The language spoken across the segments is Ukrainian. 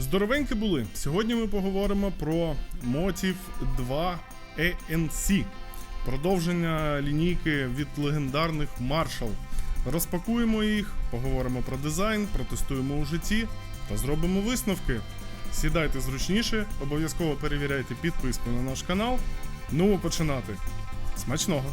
Здоровенькі були. Сьогодні ми поговоримо про Motiv 2 ANC. Продовження лінійки від легендарних Marshall. Розпакуємо їх, поговоримо про дизайн, протестуємо у житті та зробимо висновки. Сідайте зручніше, обов'язково перевіряйте підписку на наш канал. Ну, починати. Смачного!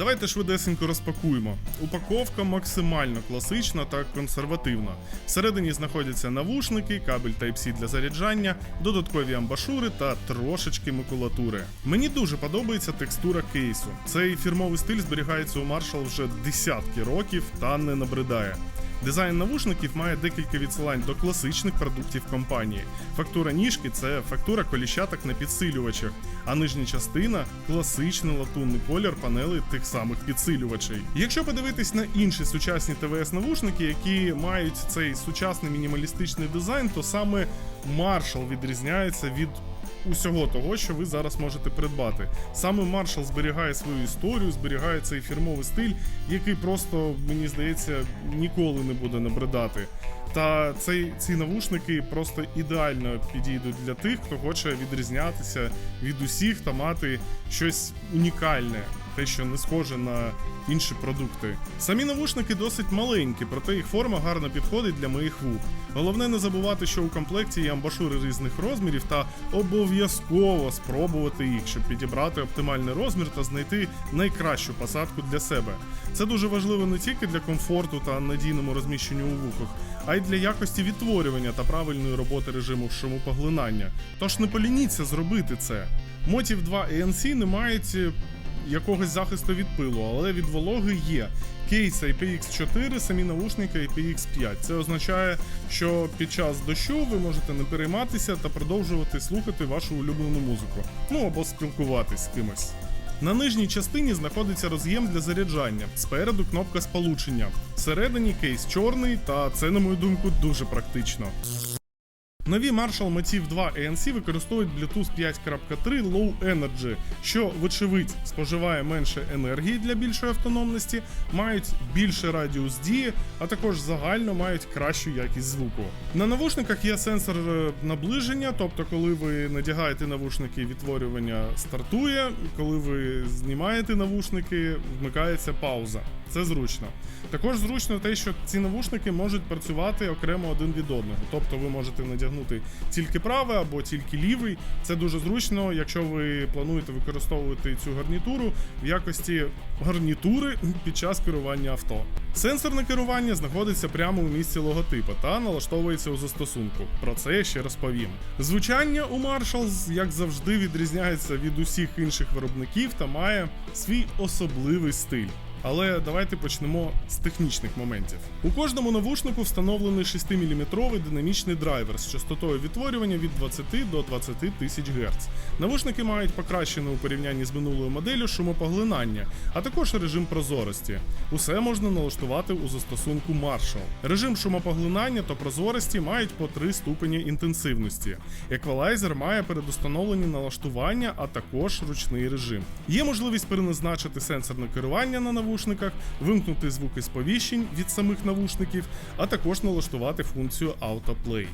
Давайте швидесенько розпакуємо. Упаковка максимально класична та консервативна. Всередині знаходяться навушники, кабель Type-C для заряджання, додаткові амбашури та трошечки макулатури. Мені дуже подобається текстура кейсу. Цей фірмовий стиль зберігається у Marshall вже десятки років та не набридає. Дизайн навушників має декілька відсилань до класичних продуктів компанії. Фактура ніжки це фактура коліщаток на підсилювачах, а нижня частина класичний латунний колір панели тих самих підсилювачей. Якщо подивитись на інші сучасні ТВС навушники, які мають цей сучасний мінімалістичний дизайн, то саме Marshall відрізняється від усього того, що ви зараз можете придбати. Саме маршал зберігає свою історію, зберігає цей фірмовий стиль, який просто, мені здається, ніколи не буде набридати. Та цей, ці навушники просто ідеально підійдуть для тих, хто хоче відрізнятися від усіх та мати щось унікальне, те, що не схоже на інші продукти. Самі навушники досить маленькі, проте їх форма гарно підходить для моїх вух. Головне не забувати, що у комплекті є амбашури різних розмірів, та обов'язково спробувати їх, щоб підібрати оптимальний розмір та знайти найкращу посадку для себе. Це дуже важливо не тільки для комфорту та надійному розміщенню у вухах, а й для якості відтворювання та правильної роботи режиму шумопоглинання. Тож не полініться зробити це. Motiv 2 ANC не мають якогось захисту від пилу, але від вологи є. Кейс IPX4, самі навушники IPX5. Це означає, що під час дощу ви можете не перейматися та продовжувати слухати вашу улюблену музику. Ну або спілкуватись з кимось. На нижній частині знаходиться роз'єм для заряджання. Спереду кнопка сполучення. Всередині кейс чорний, та це, на мою думку, дуже практично. Нові Marshall Motiv 2 ANC використовують Bluetooth 5.3 Low Energy, що, вочевидь, споживає менше енергії для більшої автономності, мають більший радіус дії, а також загально мають кращу якість звуку. На навушниках є сенсор е, наближення, тобто, коли ви надягаєте навушники, відтворювання стартує, коли ви знімаєте навушники, вмикається пауза. Це зручно. Також зручно те, що ці навушники можуть працювати окремо один від одного. Тобто ви можете надягнути тільки правий або тільки лівий. Це дуже зручно, якщо ви плануєте використовувати цю гарнітуру в якості гарнітури під час керування авто. Сенсорне керування знаходиться прямо у місці логотипа та налаштовується у застосунку. Про це я ще розповім. Звучання у Marshalls, як завжди, відрізняється від усіх інших виробників та має свій особливий стиль. Але давайте почнемо з технічних моментів. У кожному навушнику встановлений 6-мм динамічний драйвер з частотою відтворювання від 20 до 20 тисяч Гц. Навушники мають покращене у порівнянні з минулою моделлю шумопоглинання, а також режим прозорості. Усе можна налаштувати у застосунку Marshall. Режим шумопоглинання та прозорості мають по 3 ступені інтенсивності. Еквалайзер має передустановлені налаштування, а також ручний режим. Є можливість переназначити сенсорне керування на навушниках, вимкнути звуки сповіщень від самих навушників, а також налаштувати функцію Autoplay.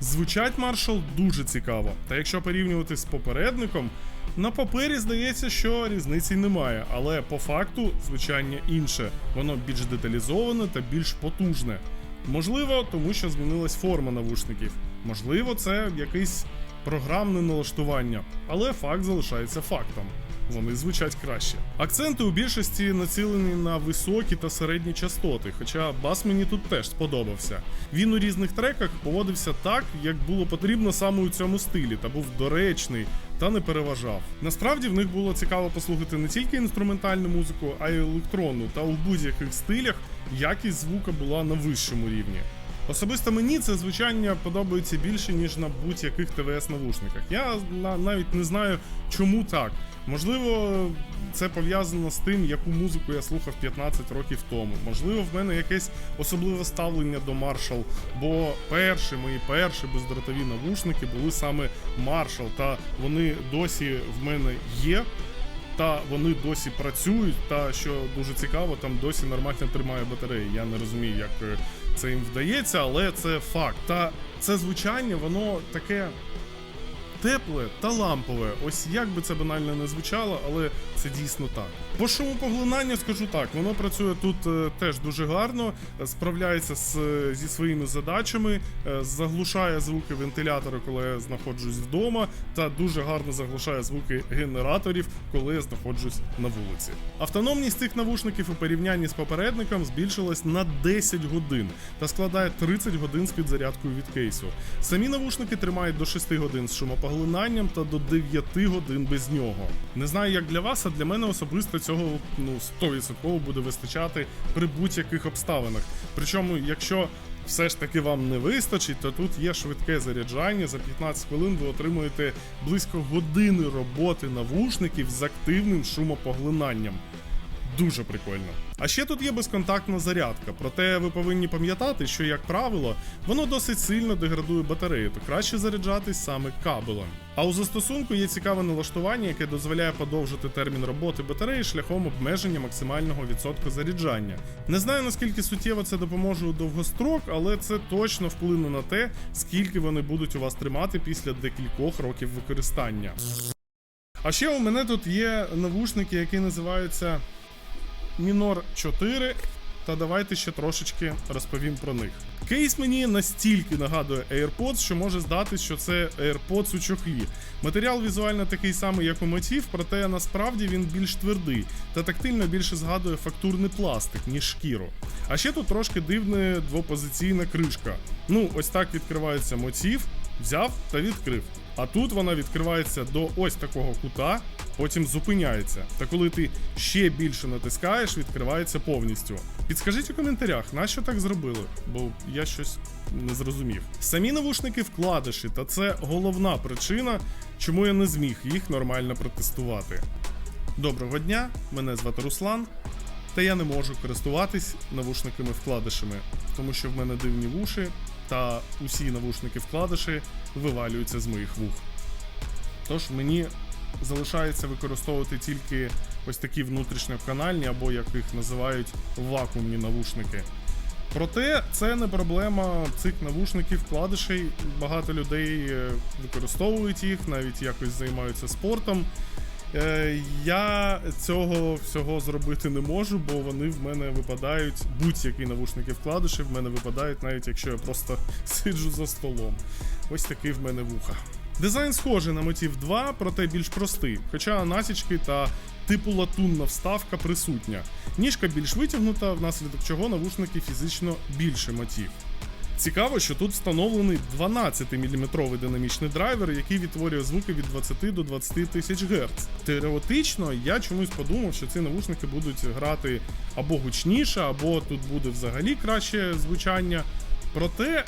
Звучать Marshall дуже цікаво, та якщо порівнювати з попередником, на папері здається, що різниці немає, але по факту звучання інше, воно більш деталізоване та більш потужне. Можливо, тому що змінилась форма навушників. Можливо, це якесь програмне налаштування, але факт залишається фактом. Вони звучать краще. Акценти у більшості націлені на високі та середні частоти, хоча бас мені тут теж сподобався. Він у різних треках поводився так, як було потрібно саме у цьому стилі, та був доречний та не переважав. Насправді в них було цікаво послухати не тільки інструментальну музику, а й електронну, та у будь-яких стилях якість звука була на вищому рівні. Особисто мені це звучання подобається більше, ніж на будь-яких ТВС-навушниках. Я на- навіть не знаю, чому так. Можливо, це пов'язано з тим, яку музику я слухав 15 років тому. Можливо, в мене якесь особливе ставлення до Marshall, бо перші мої перші бездротові навушники були саме Marshall, та вони досі в мене є. Та вони досі працюють. Та що дуже цікаво, там досі нормально тримає батареї. Я не розумію, як е, це їм вдається, але це факт. Та це звучання, воно таке тепле та лампове. Ось як би це банально не звучало, але це дійсно так. По шумопоглинанню скажу так, воно працює тут е, теж дуже гарно, е, справляється з, е, зі своїми задачами, е, заглушає звуки вентилятора, коли я знаходжусь вдома, та дуже гарно заглушає звуки генераторів, коли я знаходжусь на вулиці. Автономність цих навушників у порівнянні з попередником збільшилась на 10 годин та складає 30 годин з підзарядкою від кейсу. Самі навушники тримають до 6 годин з шумопоглинанням та до 9 годин без нього. Не знаю, як для вас, а для мене особисто цього ну 100% буде вистачати при будь-яких обставинах. Причому, якщо все ж таки вам не вистачить, то тут є швидке заряджання. За 15 хвилин ви отримуєте близько години роботи навушників з активним шумопоглинанням. Дуже прикольно. А ще тут є безконтактна зарядка, проте ви повинні пам'ятати, що, як правило, воно досить сильно деградує батарею, то краще заряджатись саме кабелем. А у застосунку є цікаве налаштування, яке дозволяє подовжити термін роботи батареї шляхом обмеження максимального відсотку заряджання. Не знаю наскільки суттєво це допоможе у довгострок, але це точно вплине на те, скільки вони будуть у вас тримати після декількох років використання. А ще у мене тут є навушники, які називаються Мінор 4. Та давайте ще трошечки розповім про них. Кейс мені настільки нагадує AirPods, що може здатись, що це AirPods у чохлі. Матеріал візуально такий самий, як у мотив, проте насправді він більш твердий та тактильно більше згадує фактурний пластик, ніж шкіру. А ще тут трошки дивна двопозиційна кришка. Ну, ось так відкривається мотив, взяв та відкрив. А тут вона відкривається до ось такого кута, потім зупиняється. Та коли ти ще більше натискаєш, відкривається повністю. Підскажіть у коментарях, нащо так зробили, бо я щось не зрозумів. Самі навушники вкладиші, та це головна причина, чому я не зміг їх нормально протестувати. Доброго дня, мене звати Руслан. Та я не можу користуватись навушниками вкладишами, тому що в мене дивні вуші, та усі навушники вкладиші вивалюються з моїх вух. Тож мені залишається використовувати тільки ось такі внутрішньоканальні, або як їх називають вакуумні навушники. Проте це не проблема цих навушників вкладишей. Багато людей е, використовують їх, навіть якось займаються спортом. Е, Я цього всього зробити не можу, бо вони в мене випадають. Будь-які навушники вкладиші в мене випадають, навіть якщо я просто сиджу за столом. Ось такий в мене вуха. Дизайн схожий на мотив 2, проте більш простий, хоча насічки та типу латунна вставка присутня. Ніжка більш витягнута, внаслідок чого навушники фізично більший мотив. Цікаво, що тут встановлений 12-мм динамічний драйвер, який відтворює звуки від 20 до 20 тисяч Гц. Теоретично я чомусь подумав, що ці навушники будуть грати або гучніше, або тут буде взагалі краще звучання. Проте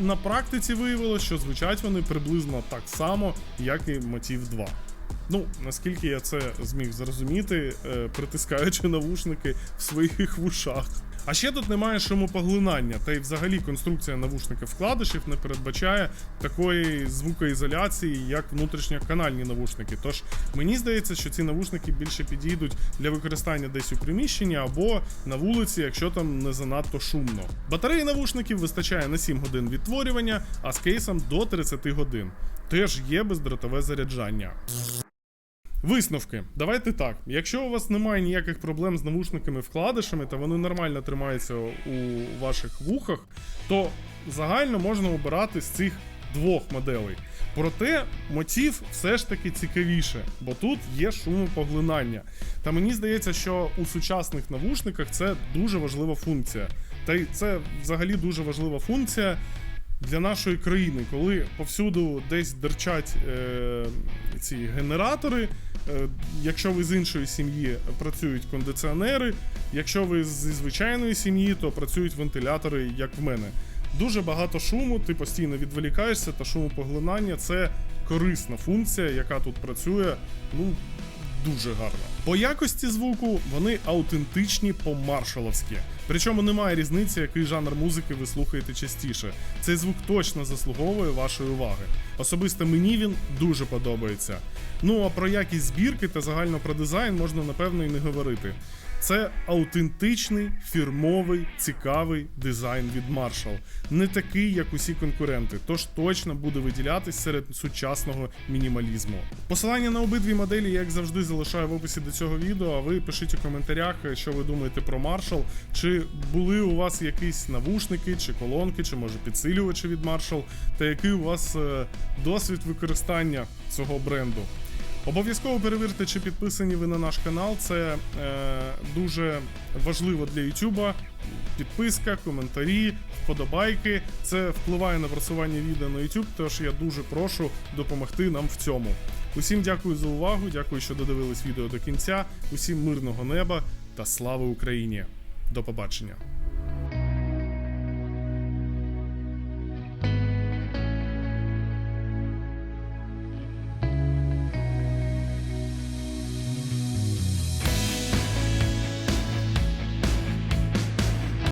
на практиці виявилося, що звучать вони приблизно так само, як і Motiv 2. Ну, наскільки я це зміг зрозуміти, е, притискаючи навушники в своїх вушах. А ще тут немає шумопоглинання, та й взагалі конструкція навушників вкладишів не передбачає такої звукоізоляції, як внутрішньоканальні навушники. Тож мені здається, що ці навушники більше підійдуть для використання десь у приміщенні або на вулиці, якщо там не занадто шумно. Батареї навушників вистачає на 7 годин відтворювання, а з кейсом до 30 годин. Теж є бездротове заряджання. Висновки. Давайте так. Якщо у вас немає ніяких проблем з навушниками вкладишами, та вони нормально тримаються у ваших вухах, то загально можна обирати з цих двох моделей. Проте мотив все ж таки цікавіше, бо тут є шумопоглинання. Та мені здається, що у сучасних навушниках це дуже важлива функція. Та й це взагалі дуже важлива функція для нашої країни, коли повсюду десь дерчать е, ці генератори. Е, якщо ви з іншої сім'ї працюють кондиціонери, якщо ви зі звичайної сім'ї, то працюють вентилятори, як в мене. Дуже багато шуму, ти постійно відволікаєшся, та шумопоглинання це корисна функція, яка тут працює. Ну, дуже гарно. По якості звуку вони аутентичні по-маршаловськи. Причому немає різниці, який жанр музики ви слухаєте частіше. Цей звук точно заслуговує вашої уваги. Особисто мені він дуже подобається. Ну а про якість збірки та загально про дизайн можна напевно і не говорити. Це аутентичний, фірмовий, цікавий дизайн від Marshall. Не такий, як усі конкуренти, тож точно буде виділятись серед сучасного мінімалізму. Посилання на обидві моделі, я, як завжди, залишаю в описі до цього відео. А ви пишіть у коментарях, що ви думаєте про Marshall, чи були у вас якісь навушники, чи колонки, чи може підсилювачі від Marshall, та який у вас е, досвід використання цього бренду. Обов'язково перевірте, чи підписані ви на наш канал. Це е, дуже важливо для Ютуба. Підписка, коментарі, вподобайки. Це впливає на просування відео на YouTube, тож я дуже прошу допомогти нам в цьому. Усім дякую за увагу, дякую, що додивились відео до кінця. Усім мирного неба та слава Україні! До побачення!